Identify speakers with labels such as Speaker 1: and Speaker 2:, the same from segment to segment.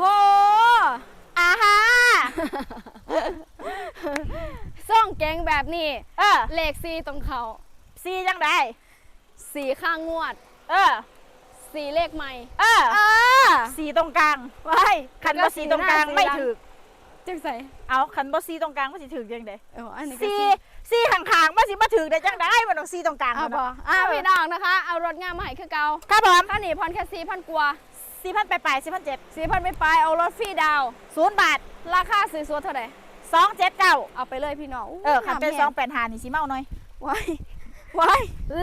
Speaker 1: โห
Speaker 2: อาฮา
Speaker 1: ส่องแกงแบบนี้
Speaker 2: เออ
Speaker 1: เลขซีตรงเขา
Speaker 2: ซีจังได
Speaker 1: สีข้างงวด
Speaker 2: เออ
Speaker 1: สีเลขใหม่
Speaker 2: เออ
Speaker 1: อ่า
Speaker 2: สีตรงกลาง
Speaker 1: ไว้
Speaker 2: คันบ่สีตรงกลางไม่ถึก
Speaker 1: จังใส่
Speaker 2: เอาคันบ่สีตรงกลางมันสิถึกจังได
Speaker 1: เอออันนี้ก็
Speaker 2: สีสีข้างๆมันสิมาถึกได้จังไดมันต้องสีตรงกลาง
Speaker 1: เอา
Speaker 2: เนาะ
Speaker 1: บ่อ่าพี่น้องนะคะ เอารถงามมาให้คือเก่า
Speaker 2: ครับผม
Speaker 1: ค่าหนีพรแค่สี่พันกว่า
Speaker 2: สี่พันไปไปสี่พันเจ็ด
Speaker 1: สี่พันไม่ไปเอารถฟรีดาวน์
Speaker 2: ศูนย์บาท
Speaker 1: ราคาซื้อสัวเท่าไหร่
Speaker 2: สองเจ็ดเก้า
Speaker 1: เอาไปเลยพี่น้อง
Speaker 2: เออคันเป็น
Speaker 1: งาม
Speaker 2: สอง
Speaker 1: แฮ
Speaker 2: แปดหานี่สิเมาหน่อย
Speaker 1: ไว้ไว้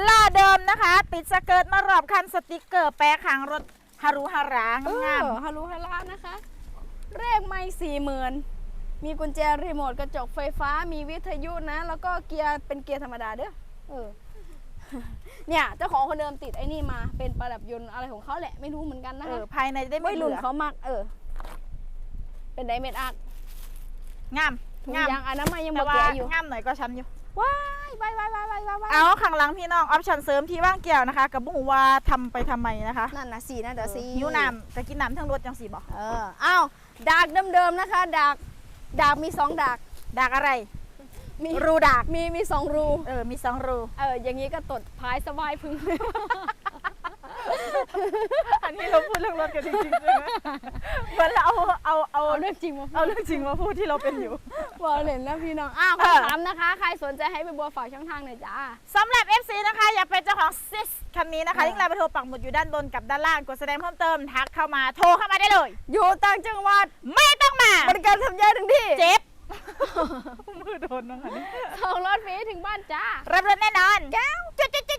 Speaker 2: ล่าเดิมนะคะ ติดสเกิร์ตมารอบคันสติกเกอร์แปะขางรถฮารุฮาราง
Speaker 1: เองา
Speaker 2: ม
Speaker 1: อฮารุฮารานะคะเลขไม่สี่หมื่นมีกุญแจรีโมทกระจกไฟฟ้ามีวิทยุนะ แล้วก็เกียร์เป็นเกียร์ธรรมดาเด้อเออ เนี่ยเจ้าของคนเดิมติดไอ้นี่มาเป็นประดับยนต์อะไรของเขาแหละไม่รู้เหมือนกันนะ
Speaker 2: เอ
Speaker 1: คะ
Speaker 2: อภายในจะได้ไม่
Speaker 1: วัย
Speaker 2: เหลื
Speaker 1: รุ่น
Speaker 2: อ
Speaker 1: เขามักเออ เป็นไดเมดอัก
Speaker 2: งาม
Speaker 1: ถุง
Speaker 2: งาม
Speaker 1: ยางอนามัยยัง
Speaker 2: แต่
Speaker 1: บ่
Speaker 2: ว่า
Speaker 1: แก่อยู่
Speaker 2: งามหน่อยก็ช้ำอยู่
Speaker 1: ว้ายว้ายว้ายว้ายว้ายว้ายว้าย
Speaker 2: เอาข้างหลังพี่น้องออปชั่นเสริมที่ว่างเกี่ยวนะคะกับบุ้งว่าทำไปทำไมนะคะ
Speaker 1: นั่นนะสีนั่นเดี๋ยวสี
Speaker 2: หิวน้ำแต่กินน้ำทั้งรถจังสีบอก
Speaker 1: เอออ้าวดากเดิมๆนะคะดากดากมีสองดาก
Speaker 2: ดักอะไร
Speaker 1: มี
Speaker 2: รูดัก
Speaker 1: มีมีสองรู
Speaker 2: เออมีสองรู
Speaker 1: เอออย่างนี้ก็ตดพายสบายพึง
Speaker 2: อันนี้เราพูดเรื่องรถกันจริงๆใช่ไหมเหมือนเราเอาเอาเอา
Speaker 1: เอาเรื่องจริงมา
Speaker 2: เอาเรื่องจริงมาพูดที่เราเป็นอยู่
Speaker 1: บอกเล่นนะพี่น้องอ้าว
Speaker 2: เออ
Speaker 1: คำถามนะคะ ใครสนใจให้ไปบัวฝากช่องทางหน่อยจ้า
Speaker 2: สำหรับ FC นะคะ อยากเป็นเจ้าของซิสคันนี้นะคะ
Speaker 1: เออ
Speaker 2: ลิงก์ไลน์เบอร์โทรปักหมุดอยู่ด้านบนกับด้านล่างกดแสดงเพิ่มเติมทักเข้ามาโทรเข้ามาได้เลย
Speaker 1: อยู่ต่างจังหวัด
Speaker 2: ไม่ต้องมา
Speaker 1: บริการทำยาถึงที่
Speaker 2: เจ็บมือ โดนนะคะนี่
Speaker 1: ส่งรถฟรีถึงบ้านจ้า
Speaker 2: รับรถแน่นอนแก้วจุ๊จุ๊จุ๊จุ๊จุ๊จุ๊